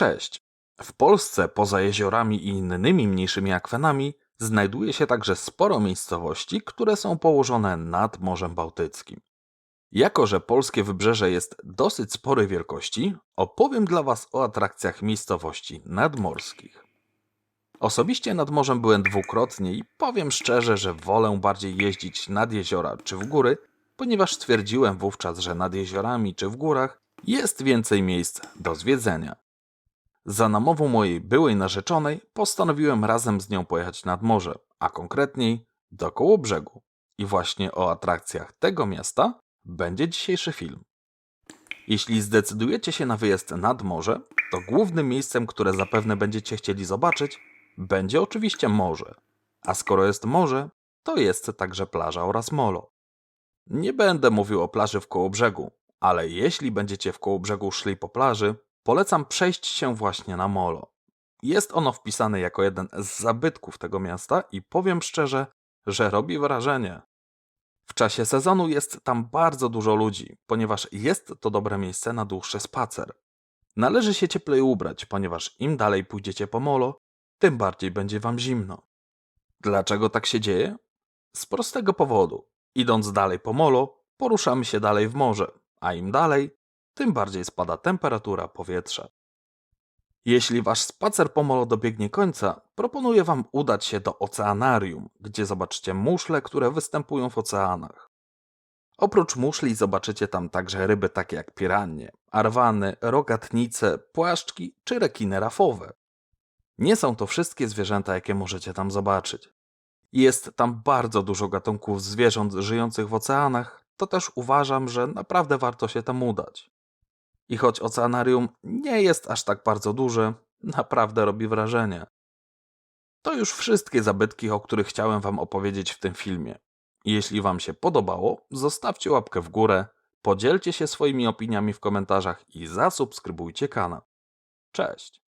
Cześć. W Polsce poza jeziorami i innymi mniejszymi akwenami znajduje się także sporo miejscowości, które są położone nad Morzem Bałtyckim. Jako, że polskie wybrzeże jest dosyć sporej wielkości, opowiem dla Was o atrakcjach miejscowości nadmorskich. Osobiście nad morzem byłem dwukrotnie i powiem szczerze, że wolę bardziej jeździć nad jeziora czy w góry, ponieważ stwierdziłem wówczas, że nad jeziorami czy w górach jest więcej miejsc do zwiedzenia. Za namową mojej byłej narzeczonej postanowiłem razem z nią pojechać nad morze, a konkretniej do Kołobrzegu. I właśnie o atrakcjach tego miasta będzie dzisiejszy film. Jeśli zdecydujecie się na wyjazd nad morze, to głównym miejscem, które zapewne będziecie chcieli zobaczyć, będzie oczywiście morze. A skoro jest morze, to jest także plaża oraz molo. Nie będę mówił o plaży w Kołobrzegu, ale jeśli będziecie w Kołobrzegu szli po plaży, polecam przejść się właśnie na molo. Jest ono wpisane jako jeden z zabytków tego miasta i powiem szczerze, że robi wrażenie. W czasie sezonu jest tam bardzo dużo ludzi, ponieważ jest to dobre miejsce na dłuższy spacer. Należy się cieplej ubrać, ponieważ im dalej pójdziecie po molo, tym bardziej będzie wam zimno. Dlaczego tak się dzieje? Z prostego powodu. Idąc dalej po molo, poruszamy się dalej w morze, a im dalej, tym bardziej spada temperatura powietrza. Jeśli wasz spacer po molo dobiegnie końca, proponuję wam udać się do oceanarium, gdzie zobaczycie muszle, które występują w oceanach. Oprócz muszli zobaczycie tam także ryby takie jak piranie, arwany, rogatnice, płaszczki czy rekiny rafowe. Nie są to wszystkie zwierzęta, jakie możecie tam zobaczyć. Jest tam bardzo dużo gatunków zwierząt żyjących w oceanach, to też uważam, że naprawdę warto się tam udać. I choć oceanarium nie jest aż tak bardzo duże, naprawdę robi wrażenie. To już wszystkie zabytki, o których chciałem Wam opowiedzieć w tym filmie. Jeśli Wam się podobało, zostawcie łapkę w górę, podzielcie się swoimi opiniami w komentarzach i zasubskrybujcie kanał. Cześć!